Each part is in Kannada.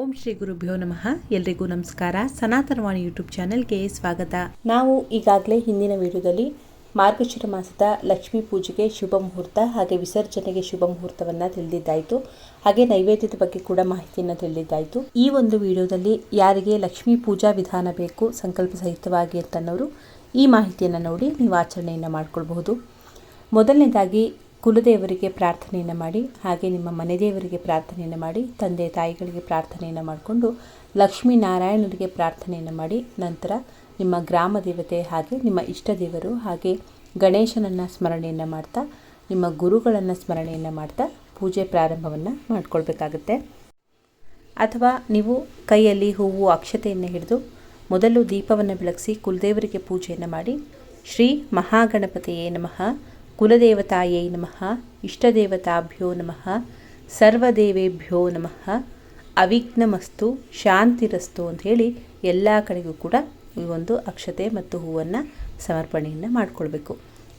ಓಂ ಶ್ರೀ ಗುರುಭ್ಯೋ ನಮಃ. ಎಲ್ರಿಗೂ ನಮಸ್ಕಾರ. ಸನಾತನವಾಣಿ ಯೂಟ್ಯೂಬ್ ಚಾನೆಲ್ಗೆ ಸ್ವಾಗತ. ನಾವು ಈಗಾಗಲೇ ಹಿಂದಿನ ವಿಡಿಯೋದಲ್ಲಿ ಮಾರ್ಗಶಿರ ಮಾಸದ ಲಕ್ಷ್ಮೀ ಪೂಜೆಗೆ ಶುಭ ಮುಹೂರ್ತ ಹಾಗೆ ವಿಸರ್ಜನೆಗೆ ಶುಭ ಮುಹೂರ್ತವನ್ನು ತಿಳಿದಿದ್ದಾಯಿತು. ಹಾಗೆ ನೈವೇದ್ಯದ ಬಗ್ಗೆ ಕೂಡ ಮಾಹಿತಿಯನ್ನು ತಿಳಿದಿದ್ದಾಯಿತು. ಈ ಒಂದು ವಿಡಿಯೋದಲ್ಲಿ ಯಾರಿಗೆ ಲಕ್ಷ್ಮೀ ಪೂಜಾ ವಿಧಾನ ಬೇಕು, ಸಂಕಲ್ಪ ಸಹಿತವಾಗಿ ಅಂತನ್ನೋರು ಈ ಮಾಹಿತಿಯನ್ನು ನೋಡಿ ನೀವು ಆಚರಣೆಯನ್ನು ಮಾಡಿಕೊಳ್ಬಹುದು. ಮೊದಲನೇದಾಗಿ ಕುಲದೇವರಿಗೆ ಪ್ರಾರ್ಥನೆಯನ್ನು ಮಾಡಿ, ಹಾಗೆ ನಿಮ್ಮ ಮನೆದೇವರಿಗೆ ಪ್ರಾರ್ಥನೆಯನ್ನು ಮಾಡಿ, ತಂದೆ ತಾಯಿಗಳಿಗೆ ಪ್ರಾರ್ಥನೆಯನ್ನು ಮಾಡಿಕೊಂಡು ಲಕ್ಷ್ಮೀನಾರಾಯಣರಿಗೆ ಪ್ರಾರ್ಥನೆಯನ್ನು ಮಾಡಿ, ನಂತರ ನಿಮ್ಮ ಗ್ರಾಮ ದೇವತೆ ಹಾಗೆ ನಿಮ್ಮ ಇಷ್ಟ ದೇವರು ಹಾಗೆ ಗಣೇಶನನ್ನು ಸ್ಮರಣೆಯನ್ನು ಮಾಡ್ತಾ, ನಿಮ್ಮ ಗುರುಗಳನ್ನು ಸ್ಮರಣೆಯನ್ನು ಮಾಡ್ತಾ ಪೂಜೆ ಪ್ರಾರಂಭವನ್ನು ಮಾಡಿಕೊಳ್ಬೇಕಾಗುತ್ತೆ. ಅಥವಾ ನೀವು ಕೈಯಲ್ಲಿ ಹೂವು ಅಕ್ಷತೆಯನ್ನು ಹಿಡಿದು ಮೊದಲು ದೀಪವನ್ನು ಬೆಳಗಿಸಿ ಕುಲದೇವರಿಗೆ ಪೂಜೆಯನ್ನು ಮಾಡಿ, ಶ್ರೀ ಮಹಾಗಣಪತಿಯೇ ನಮಃ ಕುಲದೇವತಾಯೇ ನಮಃ, ಇಷ್ಟದೇವತಾಭ್ಯೋ ನಮಃ, ಸರ್ವದೇವೇಭ್ಯೋ ನಮಃ, ಅವಿಘ್ನಮಸ್ತು ಶಾಂತಿರಸ್ತು ಅಂತ ಹೇಳಿ ಎಲ್ಲ ಕಡೆಗೂ ಕೂಡ ಈ ಒಂದು ಅಕ್ಷತೆ ಮತ್ತು ಹೂವನ್ನು ಸಮರ್ಪಣೆಯನ್ನು ಮಾಡಿಕೊಳ್ಬೇಕು.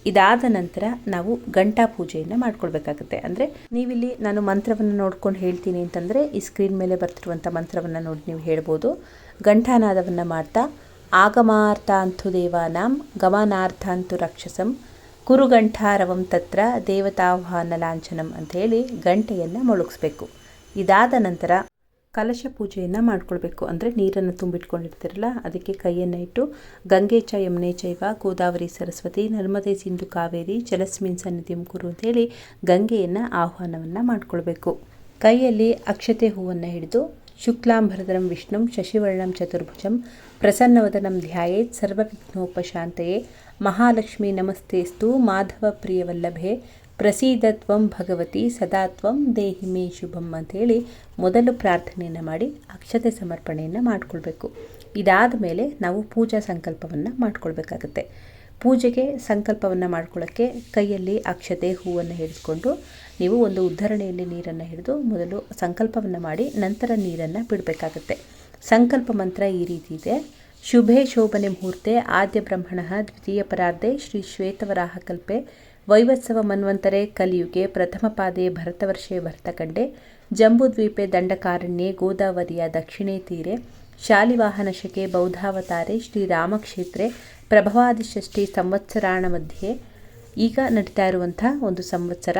ಇದಾದ ನಂತರ ನಾವು ಗಂಟಾ ಪೂಜೆಯನ್ನು ಮಾಡ್ಕೊಳ್ಬೇಕಾಗುತ್ತೆ. ಅಂದರೆ ನೀವಿಲ್ಲಿ ನಾನು ಮಂತ್ರವನ್ನು ನೋಡ್ಕೊಂಡು ಹೇಳ್ತೀನಿ ಅಂತಂದರೆ ಈ ಸ್ಕ್ರೀನ್ ಮೇಲೆ ಬರ್ತಿರುವಂಥ ಮಂತ್ರವನ್ನು ನೋಡಿ ನೀವು ಹೇಳ್ಬೋದು. ಘಂಟಾನಾದವನ್ನು ಮಾಡ್ತಾ ಆಗಮಾರ್ಥಾಂತು ದೇವಾನಾಂ ಗಮನಾರ್ಥಾಂತು ರಾಕ್ಷಸಂ ಕುರುಗಂಠಾರವಂ ತತ್ರ ದೇವತಾಹ್ವಾನ ಲಾಂಛನಂ ಅಂತ ಹೇಳಿ ಗಂಟೆಯನ್ನು ಮೊಳಗಿಸ್ಬೇಕು. ಇದಾದ ನಂತರ ಕಲಶ ಪೂಜೆಯನ್ನು ಮಾಡ್ಕೊಳ್ಬೇಕು. ಅಂದರೆ ನೀರನ್ನು ತುಂಬಿಟ್ಕೊಂಡಿರ್ತೀರಲ್ಲ, ಅದಕ್ಕೆ ಕೈಯನ್ನು ಇಟ್ಟು ಗಂಗೆ ಚ ಯಮುನೆ ಚೈವ ಗೋದಾವರಿ ಸರಸ್ವತಿ ನರ್ಮದೆ ಸಿಂಧು ಕಾವೇರಿ ಜಲಸ್ಮಿನ್ ಸನ್ನಿಧಿಂ ಕುರು ಅಂತೇಳಿ ಗಂಗೆಯನ್ನು ಆಹ್ವಾನವನ್ನು ಮಾಡಿಕೊಳ್ಬೇಕು. ಕೈಯಲ್ಲಿ ಅಕ್ಷತೆ ಹೂವನ್ನು ಹಿಡಿದು ಶುಕ್ಲಾಂಭರದರಂ ವಿಷ್ಣುಂ ಶಶಿವರ್ಣಂ ಚತುರ್ಭುಜಂ ಪ್ರಸನ್ನವದನಂ ಧ್ಯಾಯೇತ್ ಸರ್ವವಿಘ್ನೋಪಶಾಂತಯೇ ಮಹಾಲಕ್ಷ್ಮಿ ನಮಸ್ತೇಸ್ತು ಮಾಧವ ಪ್ರಿಯವಲ್ಲಭೆ. ಪ್ರಸೀದತ್ವಂ ಭಗವತಿ ಸದಾತ್ವಂ ದೇಹಿ ಮೇ ಶುಭಂ ಅಂತೇಳಿ ಮೊದಲು ಪ್ರಾರ್ಥನೆಯನ್ನು ಮಾಡಿ ಅಕ್ಷತೆ ಸಮರ್ಪಣೆಯನ್ನು ಮಾಡಿಕೊಳ್ಬೇಕು. ಇದಾದ ಮೇಲೆ ನಾವು ಪೂಜಾ ಸಂಕಲ್ಪವನ್ನು ಮಾಡಿಕೊಳ್ಬೇಕಾಗತ್ತೆ. ಪೂಜೆಗೆ ಸಂಕಲ್ಪವನ್ನು ಮಾಡ್ಕೊಳ್ಳೋಕ್ಕೆ ಕೈಯಲ್ಲಿ ಅಕ್ಷತೆ ಹೂವನ್ನು ಹಿಡಿದುಕೊಂಡು ನೀವು ಒಂದು ಉದ್ಧರಣೆಯಲ್ಲಿ ನೀರನ್ನು ಹಿಡಿದು ಮೊದಲು ಸಂಕಲ್ಪವನ್ನು ಮಾಡಿ ನಂತರ ನೀರನ್ನು ಬಿಡಬೇಕಾಗತ್ತೆ. ಸಂಕಲ್ಪ ಮಂತ್ರ ಈ ರೀತಿ ಇದೆ. ಶುಭೆ ಶೋಭನೆ ಮುಹೂರ್ತೆ, ಆದ್ಯ ಬ್ರಹ್ಮಣ, ದ್ವಿತೀಯ ಪರಾರ್ಧೆ, ಶ್ರೀ ಶ್ವೇತವರಾಹ ಕಲ್ಪೆ, ವೈವತ್ಸವ ಮನ್ವಂತರೆ, ಕಲಿಯುಗೆ, ಪ್ರಥಮ ಪಾದೆ ಭರತವರ್ಷೆ ಭರತಕಂಡೆ ಜಂಬುದ್ವೀಪೆ ದಂಡಕಾರಣ್ಯೆ, ಗೋದಾವರಿಯ ದಕ್ಷಿಣೇ ತೀರೆ ಶಾಲಿವಾಹನ ಶಕೆ, ಬೌದ್ಧಾವತಾರೆ ಶ್ರೀರಾಮಕ್ಷೇತ್ರೆ ಪ್ರಭವಾದಿಷ್ಠಿ ಸಂವತ್ಸರಾಣ ಮಧ್ಯೆ, ಈಗ ನಡೀತಾ ಇರುವಂಥ ಒಂದು ಸಂವತ್ಸರ.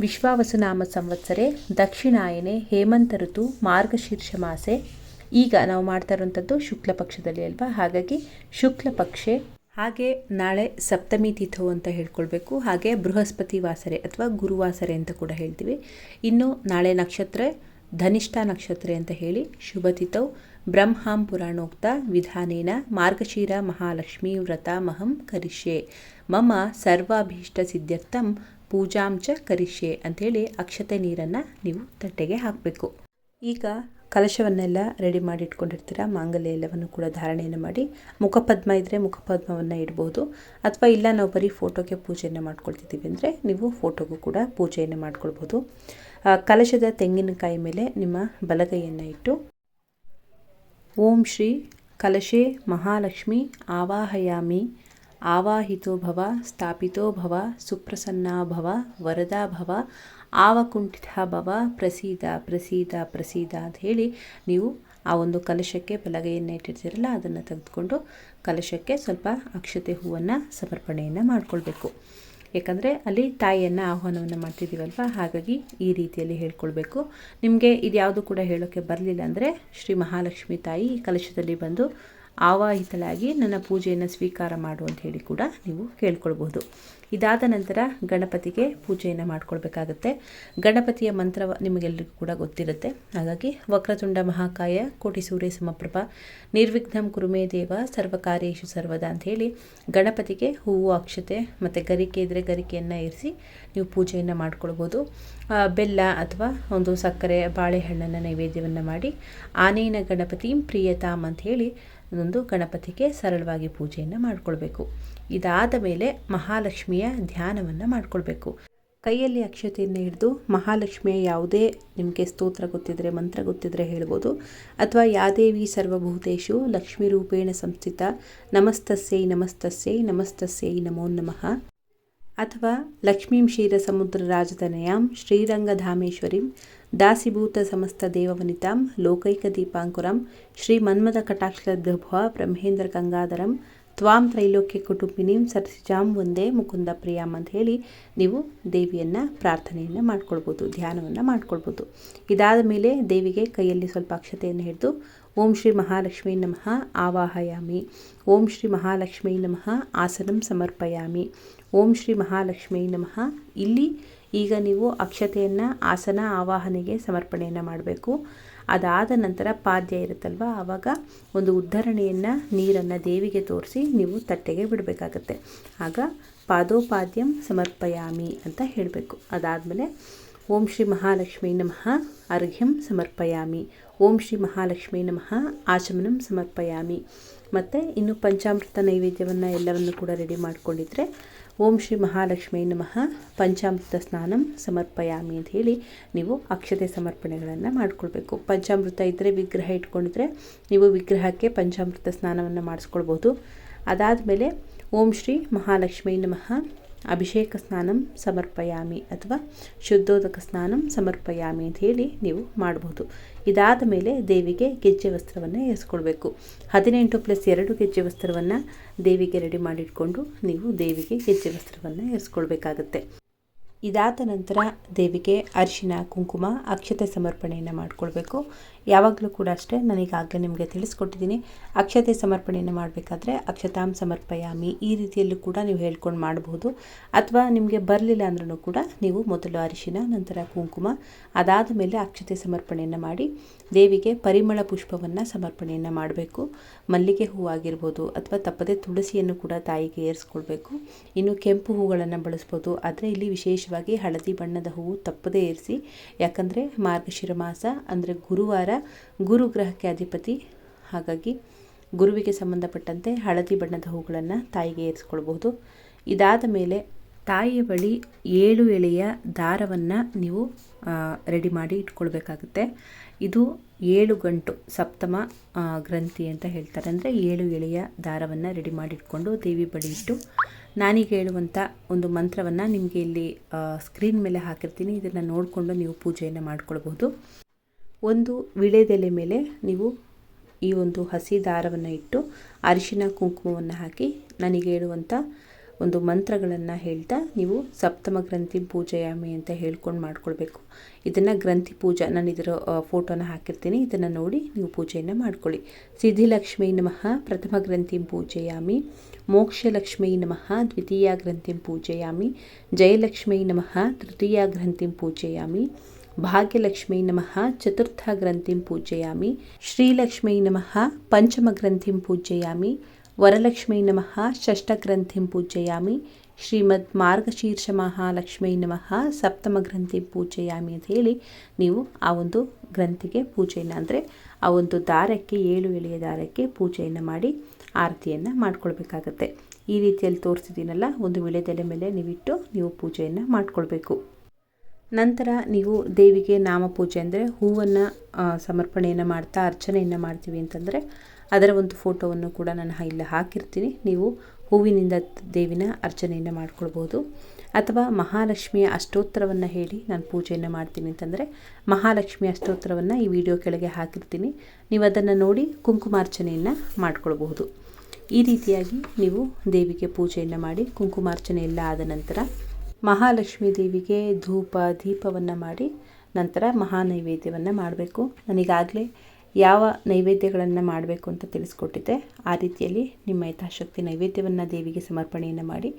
ವಿಶ್ವಾವಸುನಾಮ ಸಂವತ್ಸರೆ, ದಕ್ಷಿಣಾಯನೆ, ಹೇಮಂತ ಋತು, ಮಾರ್ಗಶೀರ್ಷ ಮಾಸೆ ಈಗ ನಾವು ಮಾಡ್ತಾ ಇರುವಂಥದ್ದು ಶುಕ್ಲ ಪಕ್ಷದಲ್ಲಿ ಅಲ್ವಾ? ಹಾಗಾಗಿ ಶುಕ್ಲ ಪಕ್ಷೆ ಹಾಗೆ ನಾಳೆ ಸಪ್ತಮಿ ತಿಥು ಅಂತ ಹೇಳ್ಕೊಳ್ಬೇಕು. ಹಾಗೆ ಬೃಹಸ್ಪತಿ ವಾಸರೆ ಅಥವಾ ಗುರುವಾಸರೆ ಅಂತ ಕೂಡ ಹೇಳ್ತೀವಿ. ಇನ್ನು ನಾಳೆ ನಕ್ಷತ್ರ, ಧನಿಷ್ಠ ನಕ್ಷತ್ರ ಅಂತ ಹೇಳಿ ಶುಭ ತಿಥೌ. ಬ್ರಹ್ಮಾಂ ಪುರಾಣೋಕ್ತ ವಿಧಾನೇನ ಮಾರ್ಗಶೀರ ಮಹಾಲಕ್ಷ್ಮೀ ವ್ರತ ಮಹಂ ಕರಿಷ್ಯೆ. ಮಮ ಸರ್ವಾಭೀಷ್ಟ ಸಿದ್ಧಾರ್ಥಂ ಪೂಜಾಂಚ ಕರಿಷ್ಯೆ ಅಂಥೇಳಿ ಅಕ್ಷತೆ ನೀರನ್ನು ನೀವು ತಟ್ಟೆಗೆ ಹಾಕಬೇಕು. ಈಗ ಕಲಶವನ್ನೆಲ್ಲ ರೆಡಿ ಮಾಡಿ ಇಟ್ಕೊಂಡಿರ್ತೀರ? ಮಾಂಗಲ್ಯ ಎಲ್ಲವನ್ನು ಕೂಡ ಧಾರಣೆಯನ್ನು ಮಾಡಿ ಮುಖಪದ್ಮ ಇದ್ದರೆ ಮುಖಪದ್ಮವನ್ನು ಇಡ್ಬೋದು. ಅಥವಾ ಇಲ್ಲ, ನಾವು ಬರೀ ಫೋಟೋಗೆ ಪೂಜೆಯನ್ನು ಮಾಡ್ಕೊಳ್ತಿದ್ದೀವಿ ಅಂದರೆ ನೀವು ಫೋಟೋಗೂ ಕೂಡ ಪೂಜೆಯನ್ನು ಮಾಡ್ಕೊಳ್ಬೋದು. ಕಲಶದ ತೆಂಗಿನಕಾಯಿ ಮೇಲೆ ನಿಮ್ಮ ಬಲಗೈಯನ್ನು ಇಟ್ಟು ಓಂ ಶ್ರೀ ಕಲಶೆ ಮಹಾಲಕ್ಷ್ಮಿ ಆವಾಹಯಾಮಿ ಆವಾಹಿತೋ ಭವ ಸ್ಥಾಪಿತೋ ಭವ ಸುಪ್ರಸನ್ನಾ ಭವ ವರದಾ ಭವ ಆವಕುಂಠಿತ ಭವ ಪ್ರಸೀದ ಪ್ರಸೀದ ಪ್ರಸೀದ ಅಂತ ಹೇಳಿ ನೀವು ಆ ಒಂದು ಕಲಶಕ್ಕೆ ಬಲಗೈಯನ್ನು ಇಟ್ಟಿರ್ತೀರಲ್ಲ, ಅದನ್ನು ತೆಗೆದುಕೊಂಡು ಕಲಶಕ್ಕೆ ಸ್ವಲ್ಪ ಅಕ್ಷತೆ ಹೂವನ್ನು ಸಮರ್ಪಣೆಯನ್ನು ಮಾಡಿಕೊಳ್ಬೇಕು. ಯಾಕಂದರೆ ಅಲ್ಲಿ ತಾಯಿಯನ್ನು ಆಹ್ವಾನವನ್ನು ಮಾಡ್ತಿದ್ದೀವಲ್ವ, ಹಾಗಾಗಿ ಈ ರೀತಿಯಲ್ಲಿ ಹೇಳ್ಕೊಳ್ಬೇಕು. ನಿಮಗೆ ಇದು ಯಾವುದು ಕೂಡ ಹೇಳೋಕ್ಕೆ ಬರಲಿಲ್ಲ ಅಂದರೆ ಶ್ರೀ ಮಹಾಲಕ್ಷ್ಮಿ ತಾಯಿ ಕಲಶದಲ್ಲಿ ಬಂದು ಆವಾಹಿತಲಾಗಿ ನನ್ನ ಪೂಜೆಯನ್ನು ಸ್ವೀಕಾರ ಮಾಡು ಅಂತ ಹೇಳಿ ಕೂಡ ನೀವು ಕೇಳ್ಕೊಳ್ಬೋದು ಇದಾದ ನಂತರ ಗಣಪತಿಗೆ ಪೂಜೆಯನ್ನು ಮಾಡ್ಕೊಳ್ಬೇಕಾಗತ್ತೆ. ಗಣಪತಿಯ ಮಂತ್ರ ನಿಮಗೆಲ್ಲರಿಗೂ ಕೂಡ ಗೊತ್ತಿರುತ್ತೆ. ಹಾಗಾಗಿ ವಕ್ರತುಂಡ ಮಹಾಕಾಯ, ಕೋಟಿ ಸೂರ್ಯ ಸಮಪ್ರಭ, ನಿರ್ವಿಘ್ನಂ ಕುರುಮೇ ದೇವ, ಸರ್ವಕಾರ್ಯೇಶು ಸರ್ವದ ಹೇಳಿ ಗಣಪತಿಗೆ ಹೂವು, ಅಕ್ಷತೆ ಮತ್ತು ಗರಿಕೆ ಇದ್ದರೆ ಗರಿಕೆಯನ್ನು ಇರಿಸಿ ನೀವು ಪೂಜೆಯನ್ನು ಮಾಡ್ಕೊಳ್ಬೋದು ಬೆಲ್ಲ ಅಥವಾ ಒಂದು ಸಕ್ಕರೆ, ಬಾಳೆಹಣ್ಣನ್ನು ನೈವೇದ್ಯವನ್ನು ಮಾಡಿ ಆನೇನ ಗಣಪತಿ ಪ್ರಿಯತಾಮ್ ಅಂತ ಹೇಳಿ ಒಂದು ಗಣಪತಿಗೆ ಸರಳವಾಗಿ ಪೂಜೆಯನ್ನು ಮಾಡಿಕೊಳ್ಬೇಕು. ಇದಾದ ಮೇಲೆ ಮಹಾಲಕ್ಷ್ಮಿಯ ಧ್ಯಾನವನ್ನು ಮಾಡಿಕೊಳ್ಬೇಕು. ಕೈಯಲ್ಲಿ ಅಕ್ಷತೆಯನ್ನು ಹಿಡಿದು ಮಹಾಲಕ್ಷ್ಮಿಯ ಯಾವುದೇ ನಿಮಗೆ ಸ್ತೋತ್ರ ಗೊತ್ತಿದ್ದರೆ ಮಂತ್ರ ಗೊತ್ತಿದ್ದರೆ ಹೇಳ್ಬೋದು. ಅಥವಾ ಯಾದೇವಿ ಸರ್ವಭೂತೇಶು ಲಕ್ಷ್ಮೀ ರೂಪೇಣ ಸಂಸ್ಥಿತ ನಮಸ್ತಸ್ಯೈ ನಮಸ್ತಸ್ಯೈ ನಮಸ್ತಸ್ಯೈ ನಮೋ ನಮಃ. ಅಥವಾ ಲಕ್ಷ್ಮೀಂ ಕ್ಷೀರಸಮುದ್ರ ರಾಜಧನಯಾಂ ಶ್ರೀರಂಗಧಾಮೇಶ್ವರಿಂ ದಾಸಿಭೂತ ಸಮಸ್ತ ದೇವವನಿತಾಂ, ಲೋಕೈಕ ದೀಪಾಂಕುರಂ, ಶ್ರೀ ಮನ್ಮದ ಕಟಾಕ್ಷಲದ್ಭುವ ಬ್ರಹ್ಮೇಂದ್ರ ಗಂಗಾಧರಂ, ತ್ವಾಂ ತ್ರೈಲೋಕ್ಯ ಕುಟುಂಬಿನಿಂ, ಸರಸಿಜಾಂ ಒಂದೇ ಮುಕುಂದ ಪ್ರಿಯಾಮ್ ಅಂತ ಹೇಳಿ ನೀವು ದೇವಿಯನ್ನು ಪ್ರಾರ್ಥನೆಯನ್ನು ಮಾಡ್ಕೊಳ್ಬೋದು, ಧ್ಯಾನವನ್ನು ಮಾಡ್ಕೊಳ್ಬೋದು. ಇದಾದ ಮೇಲೆ ದೇವಿಗೆ ಕೈಯಲ್ಲಿ ಸ್ವಲ್ಪ ಅಕ್ಷತೆಯನ್ನು ಹಿಡಿದು, ಓಂ ಶ್ರೀ ಮಹಾಲಕ್ಷ್ಮೀ ನಮಃ, ಆವಾಹಯಾಮಿ. ಓಂ ಶ್ರೀ ಮಹಾಲಕ್ಷ್ಮೀ ನಮಃ, ಆಸನಂ ಸಮರ್ಪಯಾಮಿ. ಓಂ ಶ್ರೀ ಮಹಾಲಕ್ಷ್ಮೀ ನಮಃ, ಇಲ್ಲಿ ಈಗ ನೀವು ಅಕ್ಷತೆಯನ್ನು ಆಸನ ಆವಾಹನೆಗೆ ಸಮರ್ಪಣೆಯನ್ನು ಮಾಡಬೇಕು. ಅದಾದ ನಂತರ ಪಾದ್ಯ ಇರುತ್ತಲ್ವ? ಆವಾಗ ಒಂದು ಉದ್ಧರಣೆಯನ್ನು ನೀರನ್ನು ದೇವಿಗೆ ತೋರಿಸಿ ನೀವು ತಟ್ಟೆಗೆ ಬಿಡಬೇಕಾಗತ್ತೆ. ಆಗ ಪಾದೋಪಾದ್ಯಂ ಸಮರ್ಪಯಾಮಿ ಅಂತ ಹೇಳಬೇಕು. ಅದಾದಮೇಲೆ ಓಂ ಶ್ರೀ ಮಹಾಲಕ್ಷ್ಮೀ ನಮಃ, ಅರ್ಘ್ಯಂ ಸಮರ್ಪಯಾಮಿ. ಓಂ ಶ್ರೀ ಮಹಾಲಕ್ಷ್ಮೀ ನಮಃ, ಆಚಮನಂ ಸಮರ್ಪಯಾಮಿ. ಮತ್ತು ಇನ್ನು ಪಂಚಾಮೃತ ನೈವೇದ್ಯವನ್ನು ಎಲ್ಲವನ್ನು ಕೂಡ ರೆಡಿ ಮಾಡಿಕೊಂಡಿದ್ರೆ ಓಂ ಶ್ರೀ ಮಹಾಲಕ್ಷ್ಮೀ ನಮಃ. ಪಂಚಾಮೃತ ಸ್ನಾನಂ ಸಮರ್ಪಯಾಮಿ ಅಂತ ಹೇಳಿ ನೀವು ಅಕ್ಷತೆ ಸಮರ್ಪಣೆಗಳನ್ನು ಮಾಡಿಕೊಳ್ಬೇಕು. ಪಂಚಾಮೃತ ಇದ್ದರೆ ವಿಗ್ರಹ ಇಟ್ಕೊಂಡಿದ್ರೆ ನೀವು ವಿಗ್ರಹಕ್ಕೆ ಪಂಚಾಮೃತ ಸ್ನಾನವನ್ನು ಮಾಡಿಸ್ಕೊಳ್ಬೋದು. ಅದಾದಮೇಲೆ ಓಂ ಶ್ರೀ ಮಹಾಲಕ್ಷ್ಮೀ ನಮಃ. ಅಭಿಷೇಕ ಸ್ನಾನಂ ಸಮರ್ಪಯಾಮಿ ಅಥವಾ ಶುದ್ಧೋದಕ ಸ್ನಾನಂ ಸಮರ್ಪಯಾಮಿ ಅಂತ ಹೇಳಿ ನೀವು ಮಾಡಬಹುದು ಇದಾದ ಮೇಲೆ ದೇವಿಗೆ ಗೆಜ್ಜೆ ವಸ್ತ್ರವನ್ನು ಎಸ್ಕೊಳ್ಬೇಕು. ಹದಿನೆಂಟು ಪ್ಲಸ್ ಎರಡು ಗೆಜ್ಜೆ ವಸ್ತ್ರವನ್ನು ದೇವಿಗೆ ರೆಡಿ ಮಾಡಿಟ್ಕೊಂಡು ನೀವು ದೇವಿಗೆ ಗೆಜ್ಜೆ ವಸ್ತ್ರವನ್ನು ಎಸ್ಕೊಳ್ಬೇಕಾಗತ್ತೆ. ಇದಾದ ನಂತರ ದೇವಿಗೆ ಅರಿಶಿನ, ಕುಂಕುಮ, ಅಕ್ಷತೆ ಸಮರ್ಪಣೆಯನ್ನು ಮಾಡಿಕೊಳ್ಬೇಕು. ಯಾವಾಗಲೂ ಕೂಡ ಅಷ್ಟೇ, ನಾನೀಗಾಗಲೇ ನಿಮಗೆ ತಿಳಿಸ್ಕೊಟ್ಟಿದ್ದೀನಿ. ಅಕ್ಷತೆ ಸಮರ್ಪಣೆಯನ್ನು ಮಾಡಬೇಕಾದ್ರೆ ಅಕ್ಷತಾಂ ಸಮರ್ಪಯಾಮಿ ಈ ರೀತಿಯಲ್ಲೂ ಕೂಡ ನೀವು ಹೇಳ್ಕೊಂಡು ಮಾಡಬಹುದು ಅಥವಾ ನಿಮಗೆ ಬರಲಿಲ್ಲ ಅಂದ್ರೂ ಕೂಡ ನೀವು ಮೊದಲು ಅರಿಶಿನ, ನಂತರ ಕುಂಕುಮ, ಅದಾದ ಮೇಲೆ ಅಕ್ಷತೆ ಸಮರ್ಪಣೆಯನ್ನು ಮಾಡಿ ದೇವಿಗೆ ಪರಿಮಳ ಪುಷ್ಪವನ್ನು ಸಮರ್ಪಣೆಯನ್ನು ಮಾಡಬೇಕು. ಮಲ್ಲಿಗೆ ಹೂವಾಗಿರ್ಬೋದು ಅಥವಾ ತಪ್ಪದೆ ತುಳಸಿಯನ್ನು ಕೂಡ ತಾಯಿಗೆ ಏರಿಸ್ಕೊಳ್ಬೇಕು ಇನ್ನು ಕೆಂಪು ಹೂಗಳನ್ನು ಬಳಸ್ಬೋದು. ಆದರೆ ಇಲ್ಲಿ ವಿಶೇಷವಾಗಿ ಹಳದಿ ಬಣ್ಣದ ಹೂವು ತಪ್ಪದೇ ಏರಿಸಿ, ಯಾಕಂದರೆ ಮಾರ್ಗಶಿರ ಮಾಸ ಅಂದರೆ ಗುರುವಾರ ಗುರುಗ್ರಹಕ್ಕೆ ಅಧಿಪತಿ. ಹಾಗಾಗಿ ಗುರುವಿಗೆ ಸಂಬಂಧಪಟ್ಟಂತೆ ಹಳದಿ ಬಣ್ಣದ ಹೂಗಳನ್ನು ತಾಯಿಗೆ ಏರಿಸ್ಕೊಳ್ಬಹುದು. ಇದಾದ ಮೇಲೆ ತಾಯಿಯ ಬಳಿ ಏಳು ಎಳೆಯ ದಾರವನ್ನು ನೀವು ರೆಡಿ ಮಾಡಿ ಇಟ್ಕೊಳ್ಬೇಕಾಗುತ್ತೆ. ಇದು ಏಳು ಗಂಟು ಸಪ್ತಮ ಗ್ರಂಥಿ ಅಂತ ಹೇಳ್ತಾರೆ. ಅಂದರೆ ಏಳು ಎಳೆಯ ದಾರವನ್ನು ರೆಡಿ ಮಾಡಿ ಇಟ್ಕೊಂಡು ದೇವಿ ಬಳಿ ಇಟ್ಟು ನಾನೀಗ ಹೇಳುವಂಥ ಒಂದು ಮಂತ್ರವನ್ನು ನಿಮಗೆ ಇಲ್ಲಿ ಸ್ಕ್ರೀನ್ ಮೇಲೆ ಹಾಕಿರ್ತೀನಿ. ಇದನ್ನು ನೋಡಿಕೊಂಡು ನೀವು ಪೂಜೆಯನ್ನು ಮಾಡ್ಕೊಳ್ಬಹುದು. ಒಂದು ವಿಳೆದೆಲೆ ಮೇಲೆ ನೀವು ಈ ಒಂದು ಹಸಿ ದಾರವನ್ನು ಇಟ್ಟು ಅರಿಶಿನ ಕುಂಕುಮವನ್ನು ಹಾಕಿ ನನಗೆ ಹೇಳುವಂಥ ಒಂದು ಮಂತ್ರಗಳನ್ನು ಹೇಳ್ತಾ ನೀವು ಸಪ್ತಮ ಗ್ರಂಥಿ ಪೂಜೆಯಾಮಿ ಅಂತ ಹೇಳ್ಕೊಂಡು ಮಾಡ್ಕೊಳ್ಬೇಕು. ಇದನ್ನು ಗ್ರಂಥಿ ಪೂಜಾ, ನಾನು ಇದರ ಫೋಟೋನ ಹಾಕಿರ್ತೀನಿ. ಇದನ್ನು ನೋಡಿ ನೀವು ಪೂಜೆಯನ್ನು ಮಾಡ್ಕೊಳ್ಳಿ. ಸಿದ್ಧಿಲಕ್ಷ್ಮೀ ನಮಃ, ಪ್ರಥಮ ಗ್ರಂಥಿ ಪೂಜೆಯಾಮಿ. ಮೋಕ್ಷಲಕ್ಷ್ಮೀ ನಮಃ, ದ್ವಿತೀಯ ಗ್ರಂಥಿ ಪೂಜೆಯಾಮಿ. ಜಯಲಕ್ಷ್ಮೀ ನಮಃ, ತೃತೀಯ ಗ್ರಂಥಿ ಪೂಜೆಯಾಮಿ. ಭಾಗ್ಯಲಕ್ಷ್ಮೀ ನಮಃ ಚತುರ್ಥ ಗ್ರಂಥಿಂ ಪೂಜೆಯಾಮಿ, ಶ್ರೀಲಕ್ಷ್ಮೀ ನಮಃ ಪಂಚಮ ಗ್ರಂಥಿಂ ಪೂಜೆಯಾಮಿ, ವರಲಕ್ಷ್ಮೀ ನಮಃ ಷಷ್ಠ ಗ್ರಂಥಿಂ ಪೂಜೆಯಾಮಿ, ಶ್ರೀಮದ್ ಮಾರ್ಗಶೀರ್ಷ ಮಹಾಲಕ್ಷ್ಮೀ ನಮಃ ಸಪ್ತಮ ಗ್ರಂಥಿ ಪೂಜೆಯಾಮಿ ಅಂತ ಹೇಳಿ ನೀವು ಆ ಒಂದು ಗ್ರಂಥಿಗೆ ಪೂಜೆಯನ್ನು ಅಂದರೆ ಆ ಒಂದು ದಾರಕ್ಕೆ, ಏಳು ಎಳೆಯ ದಾರಕ್ಕೆ ಪೂಜೆಯನ್ನು ಮಾಡಿ ಆರತಿಯನ್ನು ಮಾಡ್ಕೊಳ್ಬೇಕಾಗತ್ತೆ. ಈ ರೀತಿಯಲ್ಲಿ ತೋರಿಸಿದ್ದೀನಲ್ಲ, ಒಂದು ವಿಳೆದೆಲೆ ಮೇಲೆ ನೀವಿಟ್ಟು ನೀವು ಪೂಜೆಯನ್ನು ಮಾಡ್ಕೊಳ್ಬೇಕು. ನಂತರ ನೀವು ದೇವಿಗೆ ನಾಮಪೂಜೆ ಅಂದರೆ ಹೂವನ್ನು ಸಮರ್ಪಣೆಯನ್ನು ಮಾಡ್ತಾ, ಅರ್ಚನೆಯನ್ನು ಮಾಡ್ತೀವಿ ಅಂತಂದರೆ ಅದರ ಒಂದು ಫೋಟೋವನ್ನು ಕೂಡ ನಾನು ಇಲ್ಲಿ ಹಾಕಿರ್ತೀನಿ. ನೀವು ಹೂವಿನಿಂದ ದೇವಿನ ಅರ್ಚನೆಯನ್ನು ಮಾಡ್ಕೊಳ್ಬೋದು ಅಥವಾ ಮಹಾಲಕ್ಷ್ಮಿಯ ಅಷ್ಟೋತ್ತರವನ್ನು ಹೇಳಿ ನಾನು ಪೂಜೆಯನ್ನು ಮಾಡ್ತೀನಿ ಅಂತಂದರೆ ಮಹಾಲಕ್ಷ್ಮಿಯ ಅಷ್ಟೋತ್ತರವನ್ನು ಈ ವಿಡಿಯೋ ಕೆಳಗೆ ಹಾಕಿರ್ತೀನಿ. ನೀವು ಅದನ್ನು ನೋಡಿ ಕುಂಕುಮಾರ್ಚನೆಯನ್ನು ಮಾಡ್ಕೊಳ್ಬಹುದು. ಈ ರೀತಿಯಾಗಿ ನೀವು ದೇವಿಗೆ ಪೂಜೆಯನ್ನು ಮಾಡಿ ಕುಂಕುಮಾರ್ಚನೆ ಎಲ್ಲ ಆದ ನಂತರ ಮಹಾಲಕ್ಷ್ಮೀ ದೇವಿಗೆ ಧೂಪ, ದೀಪವನ್ನು ಮಾಡಿ ನಂತರ ಮಹಾ ನೈವೇದ್ಯವನ್ನು ಮಾಡಬೇಕು. ನನಗಾಗಲೇ ಯಾವ ನೈವೇದ್ಯಗಳನ್ನು ಮಾಡಬೇಕು ಅಂತ ತಿಳಿಸ್ಕೊಟ್ಟಿದ್ದೆ, ಆ ರೀತಿಯಲ್ಲಿ ನಿಮ್ಮ ಯಥಾಶಕ್ತಿ ನೈವೇದ್ಯವನ್ನು ದೇವಿಗೆ ಸಮರ್ಪಣೆಯನ್ನು ಮಾಡಿ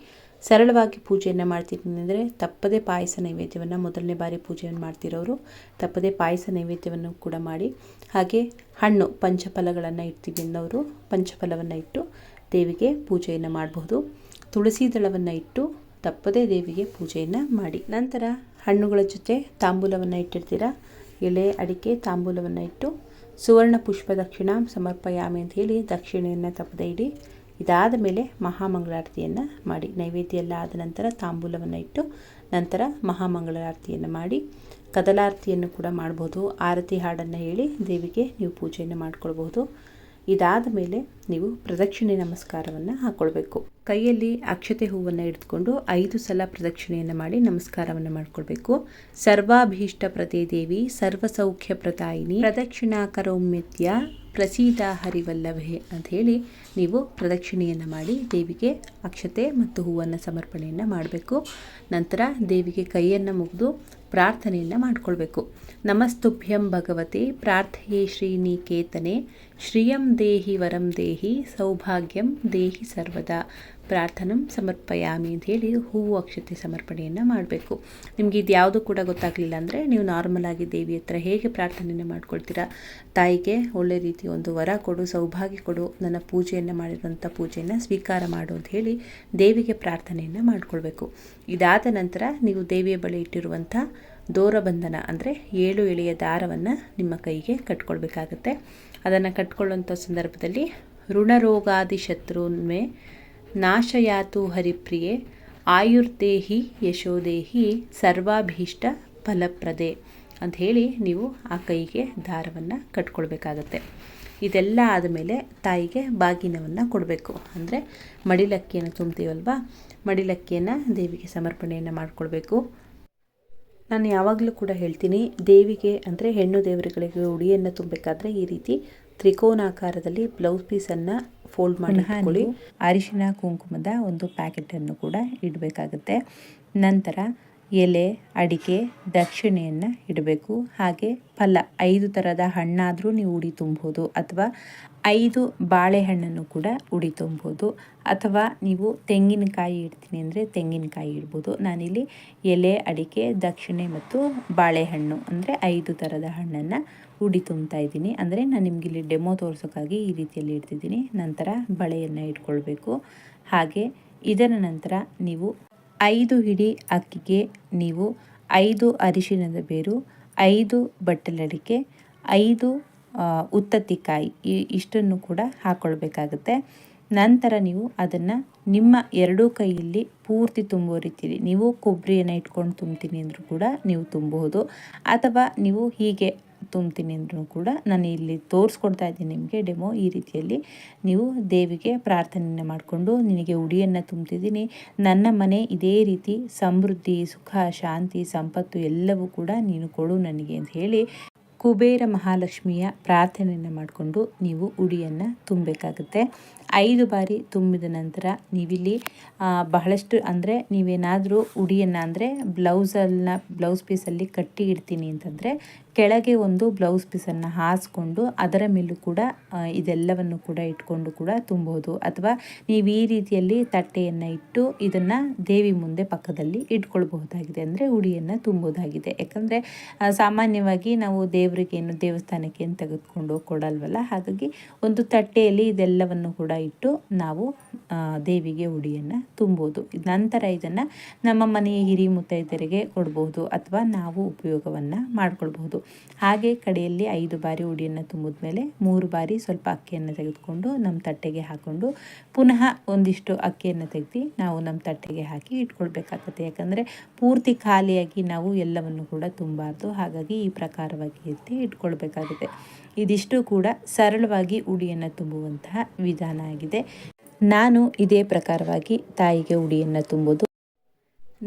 ಸರಳವಾಗಿ ಪೂಜೆಯನ್ನು ಮಾಡ್ತೀನಿ ಅಂದರೆ ತಪ್ಪದೇ ಪಾಯಸ ನೈವೇದ್ಯವನ್ನು ಮೊದಲನೇ ಬಾರಿ ಪೂಜೆಯನ್ನು ಮಾಡ್ತಿರೋರು ತಪ್ಪದೇ ಪಾಯಸ ನೈವೇದ್ಯವನ್ನು ಕೂಡ ಮಾಡಿ, ಹಾಗೆ ಹಣ್ಣು, ಪಂಚಫಲಗಳನ್ನು ಇಡ್ತೀವಿ ಅವರು ಪಂಚಫಲವನ್ನು ಇಟ್ಟು ದೇವಿಗೆ ಪೂಜೆಯನ್ನು ಮಾಡಬಹುದು ತುಳಸಿ ದಳವನ್ನು ಇಟ್ಟು ತಪ್ಪದೇ ದೇವಿಗೆ ಪೂಜೆಯನ್ನು ಮಾಡಿ. ನಂತರ ಹಣ್ಣುಗಳ ಜೊತೆ ತಾಂಬೂಲವನ್ನು ಇಟ್ಟಿರ್ತೀರ? ಎಲೆ, ಅಡಿಕೆ, ತಾಂಬೂಲವನ್ನು ಇಟ್ಟು ಸುವರ್ಣ ಪುಷ್ಪ ದಕ್ಷಿಣ ಸಮರ್ಪಯಾಮಿ ಅಂತ ಹೇಳಿ ದಕ್ಷಿಣೆಯನ್ನು ತಪ್ಪದೆ ಇಡಿ, ಇದಾದ ಮೇಲೆ ಮಹಾಮಂಗಳಾರತಿಯನ್ನು ಮಾಡಿ. ನೈವೇದ್ಯ ಎಲ್ಲ ಆದ ನಂತರ ತಾಂಬೂಲವನ್ನು ಇಟ್ಟು ನಂತರ ಮಹಾಮಂಗಳಾರತಿಯನ್ನು ಮಾಡಿ ಕದಲಾರತಿಯನ್ನು ಕೂಡ ಮಾಡ್ಬೋದು. ಆರತಿ ಹಾಡನ್ನು ಹೇಳಿ ದೇವಿಗೆ ನೀವು ಪೂಜೆಯನ್ನು ಮಾಡ್ಕೊಳ್ಬಹುದು. ಇದಾದ ಮೇಲೆ ನೀವು ಪ್ರದಕ್ಷಿಣೆ ನಮಸ್ಕಾರವನ್ನು ಹಾಕ್ಕೊಳ್ಬೇಕು ಕೈಯಲ್ಲಿ ಅಕ್ಷತೆ ಹೂವನ್ನು ಹಿಡಿದುಕೊಂಡು ಐದು ಸಲ ಪ್ರದಕ್ಷಿಣೆಯನ್ನು ಮಾಡಿ ನಮಸ್ಕಾರವನ್ನು ಮಾಡಿಕೊಳ್ಬೇಕು. ಸರ್ವಾಭೀಷ್ಟ ಪ್ರತೇ ದೇವಿ, ಸರ್ವಸೌಖ್ಯ ಪ್ರತಾಯಿನಿ, ಪ್ರದಕ್ಷಿಣಾ ಕರೋಮ್ಯತ್ಯ ಪ್ರಸೀದ ಹರಿವಲ್ಲಭೆ ಅಂತ ಹೇಳಿ ನೀವು ಪ್ರದಕ್ಷಿಣೆಯನ್ನು ಮಾಡಿ ದೇವಿಗೆ ಅಕ್ಷತೆ ಮತ್ತು ಹೂವನ್ನು ಸಮರ್ಪಣೆಯನ್ನು ಮಾಡಬೇಕು. ನಂತರ ದೇವಿಗೆ ಕೈಯನ್ನು ಮುಗಿದು ಪ್ರಾರ್ಥನೆಯನ್ನು ಮಾಡಿಕೊಳ್ಬೇಕು. ನಮಸ್ತುಭ್ಯಂ ಭಗವತಿ, ಪ್ರಾರ್ಥೆಯೇ ಶ್ರೀನಿಕೇತನೆ ಶ್ರಿಯಂ ದೇಹಿ ವರಂ ದೇಹಿ ಸೌಭಾಗ್ಯಂ ದೇಹಿ ಸರ್ವದಾ. ಪ್ರಾರ್ಥನಂ ಸಮರ್ಪಯಾಮಿ ಅಂತ ಹೇಳಿ ಹೂವು ಅಕ್ಷತೆ ಸಮರ್ಪಣೆಯನ್ನು ಮಾಡಬೇಕು. ನಿಮಗೆ ಇದು ಯಾವುದು ಕೂಡ ಗೊತ್ತಾಗಲಿಲ್ಲ ಅಂದರೆ ನೀವು ನಾರ್ಮಲಾಗಿ ದೇವಿ ಹತ್ರ ಹೇಗೆ ಪ್ರಾರ್ಥನೆಯನ್ನು ಮಾಡ್ಕೊಳ್ತೀರಾ? ತಾಯಿಗೆ ಒಳ್ಳೆ ರೀತಿ ಒಂದು ವರ ಕೊಡು, ಸೌಭಾಗ್ಯ ಕೊಡು, ನನ್ನ ಪೂಜೆಯನ್ನು ಮಾಡಿರುವಂಥ ಪೂಜೆಯನ್ನು ಸ್ವೀಕಾರ ಮಾಡು ಅಂತ ಹೇಳಿ ದೇವಿಗೆ ಪ್ರಾರ್ಥನೆಯನ್ನು ಮಾಡಿಕೊಳ್ಬೇಕು. ಇದಾದ ನಂತರ ನೀವು ದೇವಿಯ ಬಳಿ ಇಟ್ಟಿರುವಂಥ ದೋರಬಂಧನ ಅಂದರೆ ಏಳು ಎಳೆಯ ದಾರವನ್ನು ನಿಮ್ಮ ಕೈಗೆ ಕಟ್ಕೊಳ್ಬೇಕಾಗತ್ತೆ. ಅದನ್ನು ಕಟ್ಕೊಳ್ಳುವಂಥ ಸಂದರ್ಭದಲ್ಲಿ ಋಣರೋಗಾದಿ ಶತ್ರುನ್ಮೆ ನಾಶಯಾತು ಹರಿಪ್ರಿಯೆ ಆಯುರ್ದೇಹಿ ಯಶೋದೇಹಿ ಸರ್ವಾಭೀಷ್ಟ ಫಲಪ್ರದೆ ಅಂತ ಹೇಳಿ ನೀವು ಆ ಕೈಗೆ ದಾರವನ್ನು ಕಟ್ಕೊಳ್ಬೇಕಾಗತ್ತೆ. ಇದೆಲ್ಲ ಆದಮೇಲೆ ತಾಯಿಗೆ ಬಾಗಿನವನ್ನು ಕೊಡಬೇಕು. ಅಂದರೆ ಮಡಿಲಕ್ಕಿಯನ್ನು ತುಂಬ್ತೀವಲ್ವಾ? ಮಡಿಲಕ್ಕಿಯನ್ನು ದೇವಿಗೆ ಸಮರ್ಪಣೆಯನ್ನು ಮಾಡಿಕೊಳ್ಬೇಕು. ನಾನು ಯಾವಾಗಲೂ ಕೂಡ ಹೇಳ್ತೀನಿ ದೇವಿಗೆ ಅಂದರೆ ಹೆಣ್ಣು ದೇವರುಗಳಿಗೆ ಉಡಿಯನ್ನು ತುಂಬಬೇಕಾದ್ರೆ ಈ ರೀತಿ ತ್ರಿಕೋನಾಕಾರದಲ್ಲಿ ಬ್ಲೌಸ್ ಪೀಸನ್ನು ಫೋಲ್ಡ್ ಮಾಡಿ ಹಾಕೊಳ್ಳಿ ಅರಿಶಿನ ಕುಂಕುಮದ ಒಂದು ಪ್ಯಾಕೆಟನ್ನು ಕೂಡ ಇಡಬೇಕಾಗುತ್ತೆ. ನಂತರ ಎಲೆ, ಅಡಿಕೆ, ದಕ್ಷಿಣೆಯನ್ನು ಇಡಬೇಕು. ಹಾಗೆ ಫಲ, ಐದು ಥರದ ಹಣ್ಣಾದರೂ ನೀವು ಉಡಿ ತುಂಬೋದು ಅಥವಾ ಐದು ಬಾಳೆಹಣ್ಣನ್ನು ಕೂಡ ಉಡಿ ತುಂಬೋದು. ಅಥವಾ ನೀವು ತೆಂಗಿನಕಾಯಿ ಇಡ್ತೀನಿ ಅಂದರೆ ತೆಂಗಿನಕಾಯಿ ಇಡ್ಬೋದು. ನಾನಿಲ್ಲಿ ಎಲೆ, ಅಡಿಕೆ, ದಕ್ಷಿಣೆ ಮತ್ತು ಬಾಳೆಹಣ್ಣು ಅಂದರೆ ಐದು ಥರದ ಹಣ್ಣನ್ನು ಉಡಿ ತುಂಬ್ತಾ ಇದ್ದೀನಿ. ಅಂದರೆ ನಾನು ನಿಮಗೆ ಇಲ್ಲಿ ಡೆಮೋ ತೋರಿಸೋಕ್ಕಾಗಿ ಈ ರೀತಿಯಲ್ಲಿ ಇಡ್ತಿದ್ದೀನಿ. ನಂತರ ಬಳೆಯನ್ನು ಇಟ್ಕೊಳ್ಬೇಕು. ಹಾಗೆ ಇದರ ನಂತರ ನೀವು ಐದು ಹಿಡಿ ಅಕ್ಕಿಗೆ ನೀವು ಐದು ಅರಿಶಿಣದ ಬೇರು, ಐದು ಬಟ್ಟಲಡಿಕೆ, ಐದು ಉತ್ತತ್ತಿಕಾಯಿ ಈ ಇಷ್ಟನ್ನು ಕೂಡ ಹಾಕ್ಕೊಳ್ಬೇಕಾಗುತ್ತೆ ನಂತರ ನೀವು ಅದನ್ನು ನಿಮ್ಮ ಎರಡೂ ಕೈಯಲ್ಲಿ ಪೂರ್ತಿ ತುಂಬೋ ರೀತಿಯಲ್ಲಿ ನೀವು ಕೊಬ್ಬರಿಯನ್ನು ಇಟ್ಕೊಂಡು ತುಂಬ್ತೀನಿ ಅಂದರೂ ಕೂಡ ನೀವು ತುಂಬಬಹುದು. ಅಥವಾ ನೀವು ಹೀಗೆ ತುಂಬ್ತೀನಿ ಅಂದ್ರೂ ಕೂಡ ನಾನು ಇಲ್ಲಿ ತೋರಿಸ್ಕೊಡ್ತಾ ಇದ್ದೀನಿ ನಿಮಗೆ ಡೆಮೋ ಈ ರೀತಿಯಲ್ಲಿ. ನೀವು ದೇವಿಗೆ ಪ್ರಾರ್ಥನೆಯನ್ನು ಮಾಡಿಕೊಂಡು ನಿನಗೆ ಉಡಿಯನ್ನು ತುಂಬ್ತಿದ್ದೀನಿ. ನನ್ನ ಮನೆ ಇದೇ ರೀತಿ ಸಮೃದ್ಧಿ, ಸುಖ, ಶಾಂತಿ, ಸಂಪತ್ತು ಎಲ್ಲವೂ ಕೂಡ ನೀನು ಕೊಡು ನನಗೆ ಅಂತ ಹೇಳಿ ಕುಬೇರ ಮಹಾಲಕ್ಷ್ಮಿಯ ಪ್ರಾರ್ಥನೆಯನ್ನು ಮಾಡಿಕೊಂಡು ನೀವು ಉಡಿಯನ್ನು ತುಂಬಬೇಕಾಗುತ್ತೆ. ಐದು ಬಾರಿ ತುಂಬಿದ ನಂತರ ನೀವಿಲ್ಲಿ ಬಹಳಷ್ಟು ಅಂದರೆ ನೀವೇನಾದರೂ ಉಡಿಯನ್ನು ಅಂದರೆ ಬ್ಲೌಸಲ್ಲಿನ ಬ್ಲೌಸ್ ಪೀಸಲ್ಲಿ ಕಟ್ಟಿ ಇಡ್ತೀನಿ ಅಂತಂದರೆ ಕೆಳಗೆ ಒಂದು ಬ್ಲೌಸ್ ಪೀಸನ್ನು ಹಾಸ್ಕೊಂಡು ಅದರ ಮೇಲೂ ಕೂಡ ಇದೆಲ್ಲವನ್ನು ಕೂಡ ಇಟ್ಕೊಂಡು ಕೂಡ ತುಂಬೋದು. ಅಥವಾ ನೀವು ಈ ರೀತಿಯಲ್ಲಿ ತಟ್ಟೆಯನ್ನು ಇಟ್ಟು ಇದನ್ನು ದೇವಿ ಮುಂದೆ ಪಕ್ಕದಲ್ಲಿ ಇಟ್ಕೊಳ್ಬಹುದಾಗಿದೆ ಅಂದರೆ ಉಡಿಯನ್ನು ತುಂಬೋದಾಗಿದೆ. ಯಾಕಂದರೆ ಸಾಮಾನ್ಯವಾಗಿ ನಾವು ದೇವರಿಗೆ ಏನು ದೇವಸ್ಥಾನಕ್ಕೆ ಏನು ತೆಗೆದುಕೊಂಡು ಕೊಡಲ್ವಲ್ಲ? ಹಾಗಾಗಿ ಒಂದು ತಟ್ಟೆಯಲ್ಲಿ ಇದೆಲ್ಲವನ್ನು ಕೂಡ ಇಟ್ಟು ನಾವು ದೇವಿಗೆ ಉಡಿಯನ್ನು ತುಂಬೋದು ನಂತರ ಇದನ್ನು ನಮ್ಮ ಮನೆಯ ಹಿರಿ ಮುತ್ತೈದರಿಗೆ ಕೊಡ್ಬೋದು ಅಥವಾ ನಾವು ಉಪಯೋಗವನ್ನು ಮಾಡಿಕೊಳ್ಬಹುದು. ಹಾಗೆ ಕಡೆಯಲ್ಲಿ ಐದು ಬಾರಿ ಉಡಿಯನ್ನು ತುಂಬಿದ ಮೇಲೆ ಮೂರು ಬಾರಿ ಸ್ವಲ್ಪ ಅಕ್ಕಿಯನ್ನು ತೆಗೆದುಕೊಂಡು ನಮ್ಮ ತಟ್ಟೆಗೆ ಹಾಕ್ಕೊಂಡು ಪುನಃ ಒಂದಿಷ್ಟು ಅಕ್ಕಿಯನ್ನು ತೆಗೆದು ನಾವು ನಮ್ಮ ತಟ್ಟೆಗೆ ಹಾಕಿ ಇಟ್ಕೊಳ್ಬೇಕಾಗತ್ತೆ. ಯಾಕಂದರೆ ಪೂರ್ತಿ ಖಾಲಿಯಾಗಿ ನಾವು ಎಲ್ಲವನ್ನು ಕೂಡ ತುಂಬಾರ್ದು. ಹಾಗಾಗಿ ಈ ಪ್ರಕಾರವಾಗಿ ಎತ್ತಿ ಇಟ್ಕೊಳ್ಬೇಕಾಗುತ್ತೆ. ಇದಿಷ್ಟು ಕೂಡ ಸರಳವಾಗಿ ಉಡಿಯನ್ನು ತುಂಬುವಂತಹ ವಿಧಾನ ಆಗಿದೆ. ನಾನು ಇದೇ ಪ್ರಕಾರವಾಗಿ ತಾಯಿಗೆ ಉಡಿಯನ್ನು ತುಂಬೋದು.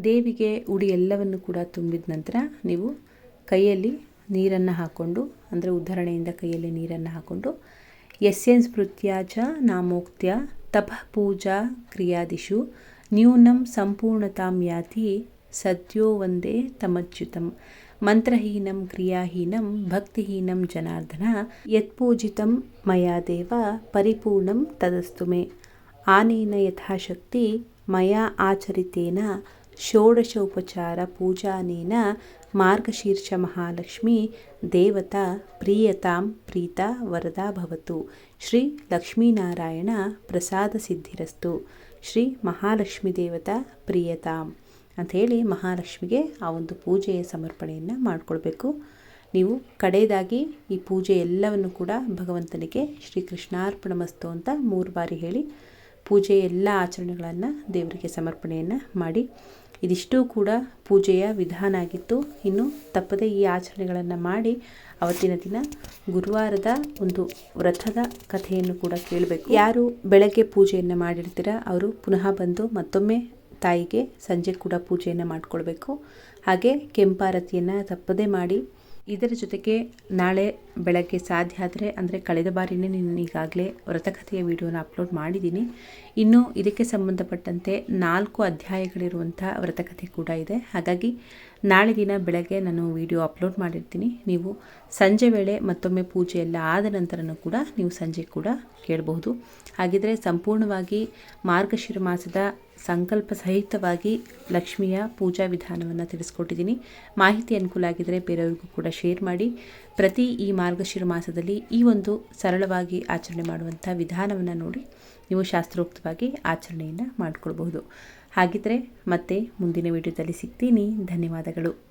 ದೇವಿಗೆ ಉಡಿ ಎಲ್ಲವನ್ನು ಕೂಡ ತುಂಬಿದ ನಂತರ ನೀವು ಕೈಯಲ್ಲಿ ನೀರನ್ನು ಹಾಕ್ಕೊಂಡು ಅಂದರೆ ಉದ್ಧರಣೆಯಿಂದ ಕೈಯಲ್ಲಿ ನೀರನ್ನು ಹಾಕ್ಕೊಂಡು ಎಸ್ಸೆನ್ಸ್ ಸ್ಮೃತ್ಯ ಚ ನಾಮೋಕ್ತ್ಯ ತಪ ಪೂಜಾ ಕ್ರಿಯಾದಿಶು ನ್ಯೂನಂ ಸಂಪೂರ್ಣತಾಂ ಯಾತಿ ಸದ್ಯೋ ಒಂದೇ ತಮಚ್ಯುತಂ. ಮಂತ್ರಹೀನಂ, ಕ್ರಿಯಾಹೀನಂ, ಭಕ್ತಿಹೀನಂ ಜನಾರ್ದನ, ಯತ್ಪೂಜಿತಂ ಮಯಾ ದೇವ, ಪರಿಪೂರ್ಣಂ ತದಸ್ತು ಮೇ. ಆನೇನ ಯಥಾಶಕ್ತಿ, ಮಯಾ ಆಚರಿತೇನ, ಷೋಡಶ ಉಪಚಾರ ಪೂಜಾನೇನ, ಮಾರ್ಗಶೀರ್ಷ ಮಹಾಲಕ್ಷ್ಮಿ, ದೇವತಾ ಪ್ರಿಯತಾಂ, ಪ್ರೀತ ವರದಾ ಭವತು. ಶ್ರೀ ಲಕ್ಷ್ಮೀನಾರಾಯಣ ಪ್ರಸಾದ ಸಿದ್ಧಿರಸ್ತು. ಶ್ರೀ ಮಹಾಲಕ್ಷ್ಮಿ ದೇವತಾ ಪ್ರಿಯತಾಂ. ಅಂಥೇಳಿ ಮಹಾಲಕ್ಷ್ಮಿಗೆ ಆ ಒಂದು ಪೂಜೆಯ ಸಮರ್ಪಣೆಯನ್ನು ಮಾಡಿಕೊಳ್ಬೇಕು. ನೀವು ಕಡೆಯದಾಗಿ ಈ ಪೂಜೆ ಎಲ್ಲವನ್ನು ಕೂಡ ಭಗವಂತನಿಗೆ ಶ್ರೀ ಕೃಷ್ಣಾರ್ಪಣ ಮಸ್ತು ಅಂತ ಮೂರು ಬಾರಿ ಹೇಳಿ ಪೂಜೆ ಎಲ್ಲ ಆಚರಣೆಗಳನ್ನು ದೇವರಿಗೆ ಸಮರ್ಪಣೆಯನ್ನು ಮಾಡಿ. ಇದಿಷ್ಟೂ ಕೂಡ ಪೂಜೆಯ ವಿಧಾನ ಆಗಿತ್ತು. ಇನ್ನು ತಪ್ಪದೆ ಈ ಆಚರಣೆಗಳನ್ನು ಮಾಡಿ ಅವತ್ತಿನ ದಿನ ಗುರುವಾರದ ಒಂದು ವ್ರತದ ಕಥೆಯನ್ನು ಕೂಡ ಕೇಳಬೇಕು. ಯಾರು ಬೆಳಗ್ಗೆ ಪೂಜೆಯನ್ನು ಮಾಡಿರ್ತೀರ, ಅವರು ಪುನಃ ಬಂದು ಮತ್ತೊಮ್ಮೆ ತಾಯಿಗೆ ಸಂಜೆ ಕೂಡ ಪೂಜೆಯನ್ನು ಮಾಡಿಕೊಳ್ಬೇಕು. ಹಾಗೆ ಕೆಂಪಾರತಿಯನ್ನು ತಪ್ಪದೇ ಮಾಡಿ ಇದರ ಜೊತೆಗೆ ನಾಳೆ ಬೆಳಗ್ಗೆ ಸಾಧ್ಯ ಆದರೆ, ಅಂದರೆ ಕಳೆದ ಬಾರಿನೇ ನಾನು ಈಗಾಗಲೇ ವ್ರತಕಥೆಯ ವಿಡಿಯೋನ ಅಪ್ಲೋಡ್ ಮಾಡಿದ್ದೀನಿ. ಇನ್ನು ಇದಕ್ಕೆ ಸಂಬಂಧಪಟ್ಟಂತೆ ನಾಲ್ಕು ಅಧ್ಯಾಯಗಳಿರುವಂಥ ವ್ರತಕಥೆ ಕೂಡ ಇದೆ. ಹಾಗಾಗಿ ನಾಳೆ ದಿನ ಬೆಳಗ್ಗೆ ನಾನು ವಿಡಿಯೋ ಅಪ್ಲೋಡ್ ಮಾಡಿರ್ತೀನಿ. ನೀವು ಸಂಜೆ ವೇಳೆ ಮತ್ತೊಮ್ಮೆ ಪೂಜೆ ಎಲ್ಲ ಆದ ನಂತರನೂ ಕೂಡ ನೀವು ಸಂಜೆ ಕೂಡ ಕೇಳಬಹುದು. ಹಾಗಿದ್ರೆ ಸಂಪೂರ್ಣವಾಗಿ ಮಾರ್ಗಶಿರ ಮಾಸದ ಸಂಕಲ್ಪ ಸಹಿತವಾಗಿ ಲಕ್ಷ್ಮಿಯ ಪೂಜಾ ವಿಧಾನವನ್ನು ತಿಳಿಸ್ಕೊಟ್ಟಿದ್ದೀನಿ. ಮಾಹಿತಿ ಅನುಕೂಲ ಆಗಿದ್ದರೆ ಬೇರೆಯವ್ರಿಗೂ ಕೂಡ ಶೇರ್ ಮಾಡಿ. ಪ್ರತಿ ಈ ಮಾರ್ಗಶಿರ ಮಾಸದಲ್ಲಿ ಈ ಒಂದು ಸರಳವಾಗಿ ಆಚರಣೆ ಮಾಡುವಂಥ ವಿಧಾನವನ್ನು ನೋಡಿ ನೀವು ಶಾಸ್ತ್ರೋಕ್ತವಾಗಿ ಆಚರಣೆಯನ್ನು ಮಾಡಿಕೊಳ್ಬಹುದು. ಹಾಗಿದ್ದರೆ ಮತ್ತೆ ಮುಂದಿನ ವಿಡಿಯೋದಲ್ಲಿ ಸಿಗ್ತೀನಿ. ಧನ್ಯವಾದಗಳು.